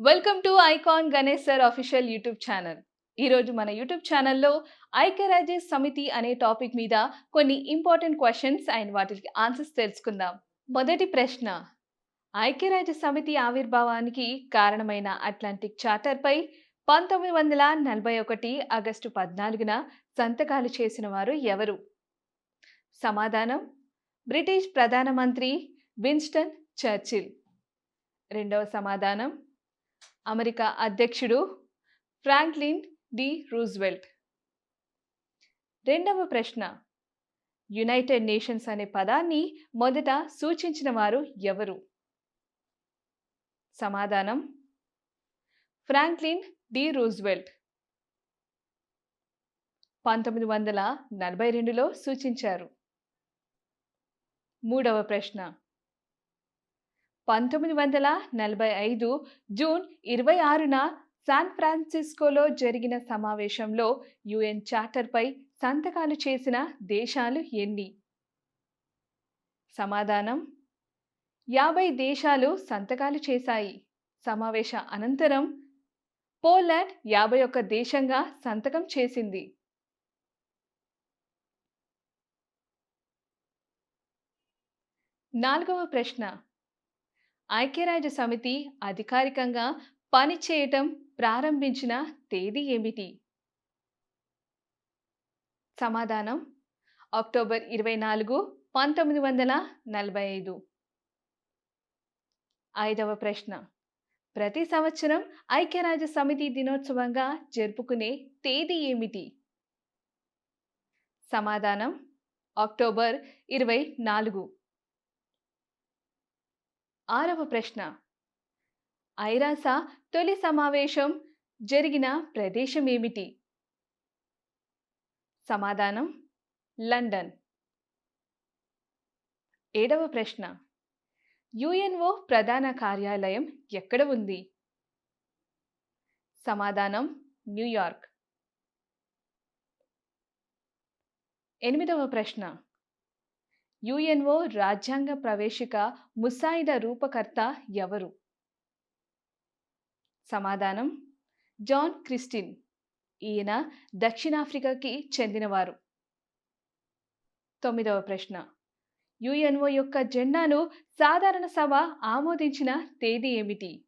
Welcome to icon Ganesh sir official YouTube channel ఈరోజు మన YouTube ఛానల్లో ఐక్యరాజ్య సమితి అనే టాపిక్ మీద కొన్ని ఇంపార్టెంట్ క్వశ్చన్స్ అండ్ వాటికి ఆన్సర్స్ తెలుసుకుందాం. మొదటి ప్రశ్న ఐక్యరాజ్య సమితి ఆవిర్భావానికి కారణమైన అట్లాంటిక్ చార్టర్పై పంతొమ్మిది వందల నలభై ఒకటి ఆగస్టు పద్నాలుగున సంతకాలు చేసిన వారు ఎవరు? సమాధానం బ్రిటిష్ ప్రధానమంత్రి విన్స్టన్ చర్చిల్. రెండవ సమాధానం అమెరికా అధ్యక్షుడు ఫ్రాంక్లిన్ డి రూజ్వెల్ట్. రెండవ ప్రశ్న. యునైటెడ్ నేషన్స్ అనే పదాన్ని మొదట సూచించిన వారు ఎవరు? సమాధానం. Franklin D Roosevelt. పంతొమ్మిది వందల నలభై రెండులో సూచించారు. మూడవ ప్రశ్న. పంతొమ్మిది వందల నలభై ఐదు జూన్ ఇరవై ఆరున శాన్ ఫ్రాన్సిస్కోలో జరిగిన సమావేశంలో యుఎన్ చార్టర్పై సంతకాలు చేసిన దేశాలు ఎన్ని? సమాధానం యాభై దేశాలు సంతకాలు చేశాయి. సమావేశ అనంతరం పోలాండ్ యాభై ఒక్క దేశంగా సంతకం చేసింది. నాలుగవ ప్రశ్న ఐక్యరాజ్య సమితి అధికారికంగా పనిచేయటం ప్రారంభించిన తేదీ ఏమిటి? సమాధానం అక్టోబర్ ఇరవై నాలుగు పంతొమ్మిది వందల నలభై ఐదు ఐదవ ప్రశ్న ప్రతి సంవత్సరం ఐక్యరాజ్య సమితి దినోత్సవంగా జరుపుకునే తేదీ ఏమిటి? సమాధానం అక్టోబర్ ఇరవై నాలుగు. ఆరవ ప్రశ్న. ఐరాస తొలి సమావేశం జరిగిన ప్రదేశం ఏమిటి? సమాధానం లండన్. ఏడవ ప్రశ్న. యుఎన్ఓ ప్రధాన కార్యాలయం ఎక్కడ ఉంది? సమాధానం న్యూయార్క్. ఎనిమిదవ ప్రశ్న. యుఎన్ఓ రాజ్యాంగ ప్రవేశిక ముసాయిదా రూపకర్త ఎవరు? సమాధానం జాన్ క్రిస్టిన్. ఈయన దక్షిణాఫ్రికాకి చెందినవారు. తొమ్మిదవ ప్రశ్న. యుఎన్ఓ యొక్క జెండాను సాధారణ సభ ఆమోదించిన తేదీ ఏమిటి?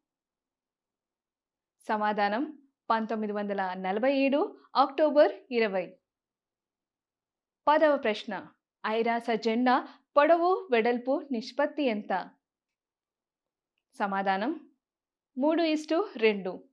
సమాధానం పంతొమ్మిది వందల నలభై ఏడు అక్టోబర్ ఇరవై. పదవ ప్రశ్న. ఐరాస జెండా పొడవు వెడల్పు నిష్పత్తి ఎంత? సమాధానం మూడు ఇస్టు రెండు.